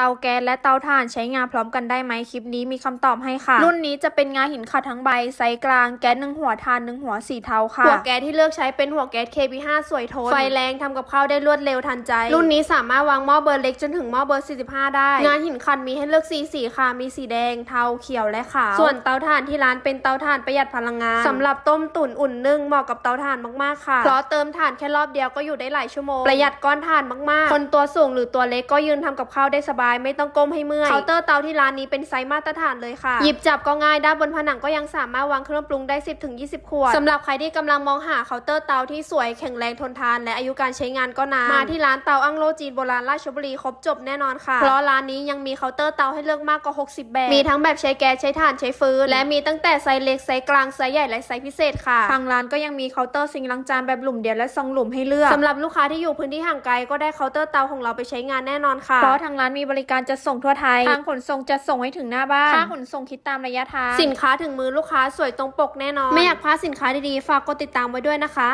เตาแก๊สและเตาถ่านใช้งานพร้อมกันได้ไหมคลิปนี้มีคำตอบให้ค่ะ รุ่นนี้จะเป็นงาหินขัดทั้งใบไซส์กลางแก๊สหนึ่งหัวถ่านหนึ่งหัวสีเทาค่ะ หัวแก๊สที่เลือกใช้เป็นหัวแก๊ส KB5 สวยทน ไฟแรงทำกับข้าวได้รวดเร็วทันใจ รุ่นนี้สามารถวางหม้อเบอร์เล็กจนถึงหม้อเบอร์ 45 ได้ งานหินขัดมีให้เลือกสีสีค่ะ มีสีแดง เทา เขียวและขาว ส่วนเตาถ่านที่ร้านเป็นเตาถ่านประหยัดพลังงานสำหรับต้มตุ๋นอุ่นนึ่งเหมาะกับเตาถ่านมากๆค่ะ เพราะเติมถ่านแค่รอบเดียวก็อยู่ได้หลายชั่วโมง ประหยัดก้อนถ่านมากๆ คนตัวสูงหรือตัวเล็กก็ยืนทำกับข้าวได้สบายไม่ต้องก้มให้เมื่อยเคาน์เตอร์เตาที่ร้านนี้เป็นไซส์มาตรฐานเลยค่ะ หยิบจับก็ง่ายด้านบนผนังก็ยังสามารถวางเครื่องปรุงได้ 10ถึง20 ขวดสำหรับใครที่กำลังมองหาเคาน์เตอร์เตาที่สวยแข็งแรงทนทาน และอายุการใช้งานก็นานมาที่ร้านเตาอังโลจีนโบราณราชบุรีครบจบแน่นอนค่ะ เพราะร้านนี้ยังมีเคาน์เตอร์เตาให้เลือกมากกว่า 60 แบบ มีทั้งแบบใช้แก๊สใช้ถ่านใช้ฟืน และมีตั้งแต่ไซส์เล็กไซส์กลางไซส์ใหญ่และไซส์พิเศษค่ะทางร้านก็ยังมีเคาน์เตอร์ซิงค์ล้างจานแบบหลุมเดียวและซองหลุมให้เลือกสำหรับลูกค้าที่อยู่พื้นที่ห่างไกลก็ได้เคาน์เตอร์เตาของเราไปใช้งานแน่นอนค่ะเพราะทางร้านมีบริการจัดส่งทั่วไทย ทางขนส่งจะส่งให้ถึงหน้าบ้าน ค่าขนส่งคิดตามระยะทาง สินค้าถึงมือลูกค้าสวยตรงปกแน่นอน ไม่อยากพลาดสินค้าดีๆ ฝากกดติดตามไว้ด้วยนะคะ